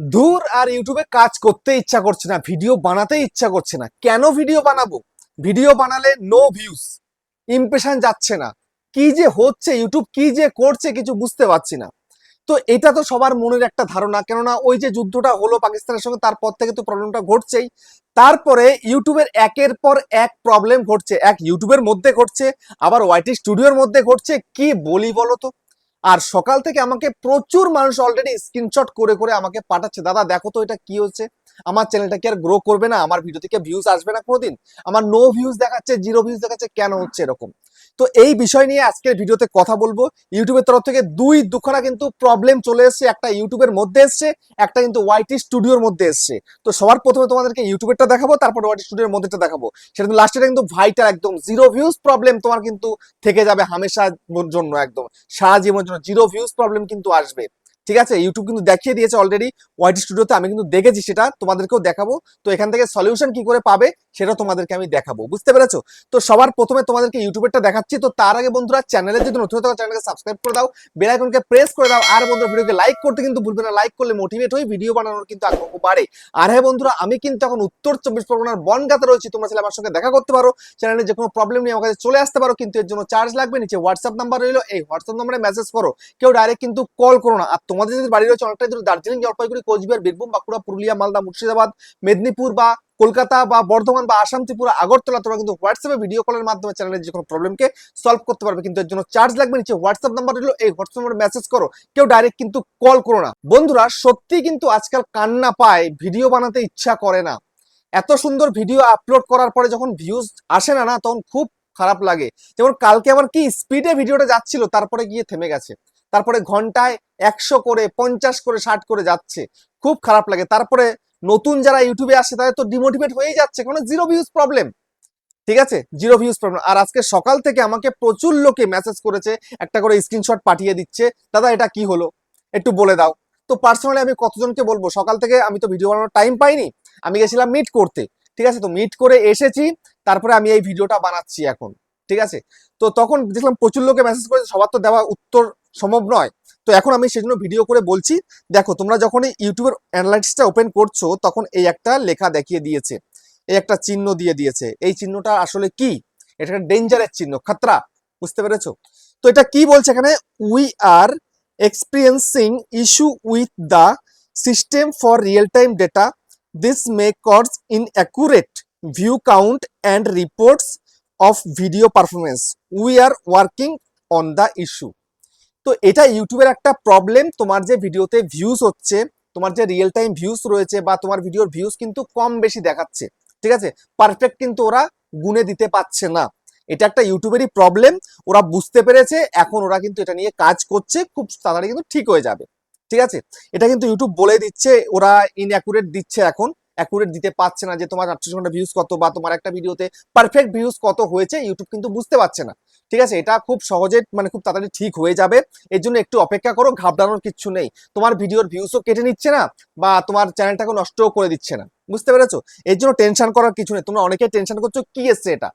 দূর আর ইউটিউবে কাজ করতে ইচ্ছা করছে না, ভিডিও বানাতে ইচ্ছা করছে না। কেন ভিডিও বানাবো? ভিডিও বানালে নো ভিউজ ইমপ্রেশন যাচ্ছে না। কি যে হচ্ছে, ইউটিউব কি যে করছে কিছু বুঝতে পারছি না। তো এটা তো সবার মনের একটা ধারণা, কেননা ওই যে যুদ্ধটা হলো পাকিস্তানের সঙ্গে, তারপর থেকে তো প্রবলেমটা ঘটছেই। তারপরে ইউটিউবের একের পর এক প্রবলেম ঘটছে, এক ইউটিউবের মধ্যে ঘটছে, আবার ওয়াইটি স্টুডিওর মধ্যে ঘটছে। কি বলি বলো তো? আর সকাল থেকে আমাকে প্রচুর মানুষ অলরেডি স্ক্রিনশট করে করে আমাকে পাঠাচ্ছে। দাদা, দেখো তো এটা কি হচ্ছে? আমার চ্যানেলটা কি আর গ্রো করবে না? আমার ভিডিও থেকে ভিউজ আসবে না কোনোদিন? আমার নো ভিউজ দেখাচ্ছে জিরো ভিউজ দেখাচ্ছে, কেন হচ্ছে এরকম? তো এই বিষয় নিয়ে আজকের ভিডিওতে কথা বলব। ইউটিউবের তরফ থেকে দুই দুখানা কিন্তু প্রবলেম চলে এসছে, একটা ইউটিউবের মধ্যে এসছে, একটা কিন্তু ওয়াইটি স্টুডিওর মধ্যে এসছে। তো সবার প্রথমে তোমাদেরকে ইউটিউবেরটা দেখাবো, তারপর ওয়াইটি স্টুডিওর মধ্যেটা দেখাবো। সেটা কিন্তু লাস্টে কিন্তু ভাইটার একদম জিরো ভিউজ প্রবলেম তোমার কিন্তু থেকে যাবে হামেশা জন্য, একদম সারা জীবনের জন্য। জিরো ভিউজ প্রবলেম কিন্তু আসবে। ঠিক আছে? ইউটিউব কিন্তু দেখিয়ে দিয়েছে অলরেডি ওয়াইটি স্টুডিওতে আমি কিন্তু দেখেছি সেটা। তোমাদেরকেও দেখাবো। তো এখান থেকে সলিউশন কি করে পাবে সেটা তোমাদেরকে আমি দেখাবো। বুঝতে পেরেছ? তো সবার প্রথমে তোমাদেরকে ইউটিউবেরটা দেখাচ্ছি। তো তার আগে বন্ধুরা চ্যানেলে যদি নতুন থাকো চ্যানেলকে সাবস্ক্রাইব করে দাও। বেল আইকনকে প্রেস করে দাও। আর বন্ধুরা ভিডিওকে লাইক করতে কিন্তু ভুলবে না। লাইক করলে মোটিভেট হয়ে ভিডিও বানানোর কিন্তু আগ্রহ বাড়ে। আর হ্যাঁ বন্ধুরা, আমি কিন্তু এখন উত্তর চব্বিশ পরগনার বনগাতে রয়েছি। তোমরা চাইলে আমার সঙ্গে দেখা করতে পারো। চ্যানেলে যে কোনো প্রবলেম নিয়ে আমার কাছে চলে আসতে পারো। কিন্তু এর জন্য চার্জ লাগবে। নিচে হোয়াটসঅ্যাপ নাম্বার রইল। এই হোয়াটসঅ্যাপ নাম্বারে মেসেজ করো। কেউ ডাইরেক্ট কিন্তু কল করো না। আর তোমাদের যদি বাড়ি রয়েছে অনেকটাই দূরে, দার্জিলিং, জলপাইগুড়ি, কোচবিহার, বীরভূম, বাঁকুড়া, পুরুলিয়া, মালদা, মুর্শিদাবাদ, মেদিনীপুর বা কলকাতা বা বর্ধমান বা আসাম, ত্রিপুরা, আগরতলা, তোমরা কিন্তু হোয়াটসঅ্যাপে ভিডিও কলের মাধ্যমে চ্যানেলের যে কোনো প্রবলেমকে সলভ করতে পারবে। কিন্তু এর জন্য চার্জ লাগবে নিচে হোয়াটসঅ্যাপ নাম্বার দিল এই হোয়াটসঅ্যাপ নাম্বারে মেসেজ করো, কেউ ডাইরেক্ট কিন্তু কল করো না। বন্ধুরা সত্যি কিন্তু আজকাল কান্না পায় ভিডিও বানাতে ইচ্ছা করে না। এত সুন্দর ভিডিও আপলোড করার পরে যখন ভিউজ আসে না না, তখন খুব খারাপ লাগে। যেমন কালকে আমার কি স্পিডে ভিডিওটা যাচ্ছিল, তারপরে গিয়ে থেমে গেছে। তারপরে ঘন্টায় একশো করে, পঞ্চাশ করে, ষাট করে যাচ্ছে। খুব খারাপ লাগে। তারপরে নতুন যারা ইউটিউবে আসে, তাদের তো ডিমোটিভেট হয়েই যাচ্ছে। কারণ জিরো ভিউজ প্রবলেম ঠিক আছে? জিরো ভিউজ প্রবলেম আর আজকে সকাল থেকে আমাকে প্রচুর লোকে মেসেজ করেছে, একটা করে স্ক্রিনশট পাঠিয়ে দিচ্ছে। দাদা, এটা কি হলো? একটু বলে দাও। তো পার্সোনালি আমি কতজনকে বলব? সকাল থেকে আমি তো ভিডিও বানানোর টাইম পাইনি। আমি গেছিলাম মিট করতে। ঠিক আছে? তো মিট করে এসেছি। তারপরে আমি এই ভিডিওটা বানাচ্ছি এখন। ঠিক আছে? তো তখন দেখলাম প্রচুর লোকে মেসেজ করেছে। সবার তো দেওয়া উত্তর সম্ভব নয়। তো এখন আমি সেজন্য ভিডিও করে বলছি, দেখো তোমরা যখন এই ইউটিউবের অ্যানালাইটিক্সটা ওপেন করছ, তখন এই একটা লেখা দেখিয়ে দিয়েছে। এই একটা চিহ্ন দিয়ে দিয়েছে। এই চিহ্নটা আসলে কি? এটা একটা ডেঞ্জারের চিহ্ন। খাতরা! বুঝতে পেরেছ? তো এটা কি বলছে এখানে? We are experiencing issue with the system for real time data this may inaccurate view count and reports of video performance we are working on the issue তো এটা ইউটিউবের একটা প্রবলেম তোমার যে ভিডিওতে ভিউজ হচ্ছে, তোমার যে রিয়েল টাইম ভিউজ রয়েছে বা তোমার ভিডিওর ভিউজ কিন্তু কম বেশি দেখাচ্ছে, ঠিক আছে? পারফেক্ট কিন্তু ওরা গুনে দিতে পারছে না। এটা একটা ইউটিউবেরই প্রবলেম ওরা বুঝতে পেরেছে, এখন ওরা কিন্তু এটা নিয়ে কাজ করছে, খুব তাড়াতাড়ি কিন্তু ঠিক হয়ে যাবে, ঠিক আছে? এটা কিন্তু ইউটিউব বলে দিচ্ছে, ওরা ইনঅ্যাকুরেট দিচ্ছে এখন অ্যাকুরেট দিতে পারছে না যে তোমার আটশো ঘণ্টা ভিউজ কত বা তোমার একটা ভিডিওতে পারফেক্ট ভিউজ কত হয়েছে ইউটিউব কিন্তু বুঝতে পারছে না। ঠিক আছে? এটা খুব সহজে মানে খুব তাড়াতাড়ি ঠিক হয়ে যাবে। এর জন্য একটু অপেক্ষা করো, ঘাবড়ানোর কিচ্ছু নেই। তোমার ভিডিওর ভিউজও কেটে নিচ্ছে না, বা তোমার চ্যানেলটাকে নষ্টও করে দিচ্ছে না। বুঝতে পেরেছ? এর জন্য টেনশন করার কিছু নেই। তোমরা অনেকে টেনশন করছ, কি এসছে এটা?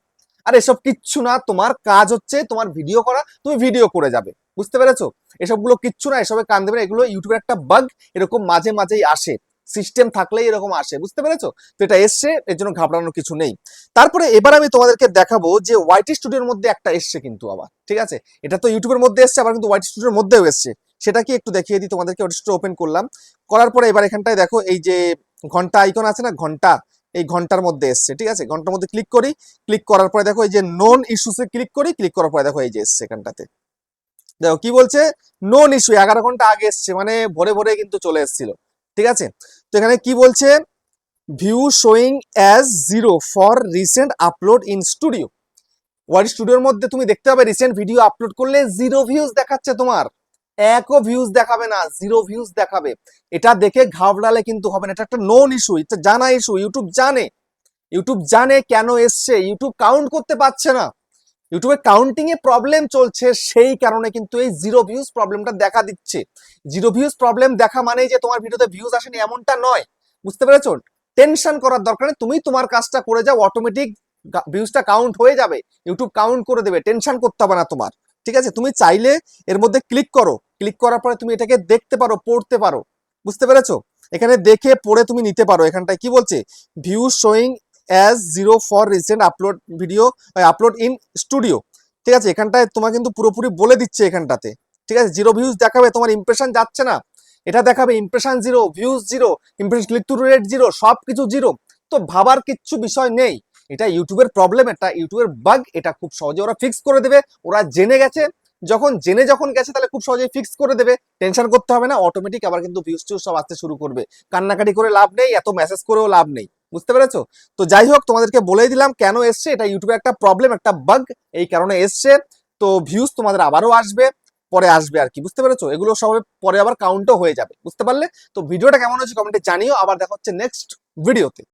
আর, এসব কিচ্ছু না। তোমার কাজ হচ্ছে তোমার ভিডিও করা, তুমি ভিডিও করে যাবে। বুঝতে পেরেছ? এসবগুলো কিচ্ছু না, এসবে কান দেবে এগুলো ইউটিউবের একটা বাগ এরকম মাঝে মাঝেই আসে। সিস্টেম থাকলেই এরকম আসে, বুঝতে পেরেছ? তো এটা এসছে, এর জন্য ঘাবড়ানোর কিছু নেই। তারপরে এবার আমি তোমাদেরকে দেখাবো যে ওয়াইটি স্টুডিওর মধ্যে একটা এসছে কিন্তু আবার, ঠিক আছে? এটা তো ইউটিউবের মধ্যে এসছে, আবার কিন্তু ওয়াইটি স্টুডিওর মধ্যেও এসছে। সেটা কি একটু দেখিয়ে দিই, তোমাদেরকে ওয়াইটি ওপেন করলাম। করার পরে এবার এখানটায় দেখো, এই যে ঘণ্টা আইকন আছে না, ঘণ্টা, এই ঘণ্টার মধ্যে এসছে, ঠিক আছে? ঘণ্টার মধ্যে ক্লিক করি ক্লিক করার পরে দেখো, এই যে নন ইস্যুসে ক্লিক করি ক্লিক করার পরে দেখো, এই যে এসছে এখানটাতে। দেখো, কি বলছে? নন ইস্যু এগারো ঘণ্টা আগে এসছে মানে ভোরে ভোরে কিন্তু চলে এসেছিল। ঠিক আছে? তো এখানে কি বলছে? View showing as zero for recent upload in studio word স্টুডিওর মধ্যে তুমি দেখতে পাবে রিসেন্ট ভিডিও আপলোড করলে জিরো ভিউজ দেখাচ্ছে তোমার। একও ভিউজ দেখাবে না জিরো ভিউজ দেখাবে। এটা দেখে ঘাবড়ালে কিন্তু হবে না, এটা একটা নোন ইস্যু এটা জানা ইস্যু ইউটিউব জানে। ইউটিউব জানে কেন এসছে ইউটিউব কাউন্ট করতে পারছে না। ইউটিউবে কাউন্টিং এ প্রবলেম চলছে, সেই কারণে কিন্তু এই জিরো ভিউজ প্রবলেমটা দেখা দিচ্ছে। জিরো ভিউজ প্রবলেম দেখা মানেই যে তোমার ভিডিওতে ভিউজ আসেনি এমনটা নয়। বুঝতে পেরেছ? টেনশন করার দরকার নেই, তুমি তোমার কাজটা করে যাও অটোমেটিক ভিউজটা কাউন্ট হয়ে যাবে ইউটিউব কাউন্ট করে দেবে টেনশন করতে হবে না তোমার। ঠিক আছে? তুমি চাইলে এর মধ্যে ক্লিক করো। ক্লিক করার পরে তুমি এটাকে দেখতে পারো, পড়তে পারো। বুঝতে পেরেছ? এখানে দেখে পড়ে তুমি নিতে পারো। এখানটায় কি বলছে? View showing as zero for recent upload video upload in studio ঠিক আছে? এখানটায় তোমার কিন্তু পুরোপুরি বলে দিচ্ছে এখানটাতে। ঠিক আছে? জিরো ভিউজ দেখাবে, তোমার ইমপ্রেশন যাচ্ছে না। এটা দেখাবে impression zero views zero impression click to rate zero সব কিছু জিরো তো ভাবার কিচ্ছু বিষয় নেই। এটা ইউটিউবের প্রবলেম এটা ইউটিউবের বাগ এটা খুব সহজে ওরা ফিক্স করে দেবে। ওরা জেনে গেছে। যখন, জেনে যখন গেছে, তাহলে খুব সহজেই ফিক্স করে দেবে। টেনশন করতে হবে না অটোমেটিক আবার কিন্তু ভিউজ টিউজ সব আসতে শুরু করবে। কান্নাকাটি করে লাভ নেই, এত মেসেজ করেও লাভ নেই। বুঝতে পেরেছ? তো যাই হোক, তোমাদেরকে বলেই দিলাম কেন এসছে, এটা ইউটিউবে একটা প্রবলেম একটা বাগ এই কারণে এসছে। তো ভিউজ তোমাদের আবারও আসবে, পরে আসবে আর কি, বুঝতে পেরেছ? এগুলো সব পরে আবার কাউন্টও হয়ে যাবে, বুঝতে পারলে? তো ভিডিওটা কেমন হচ্ছে কমেন্টে জানিও, আবার দেখা হচ্ছে নেক্সট ভিডিওতে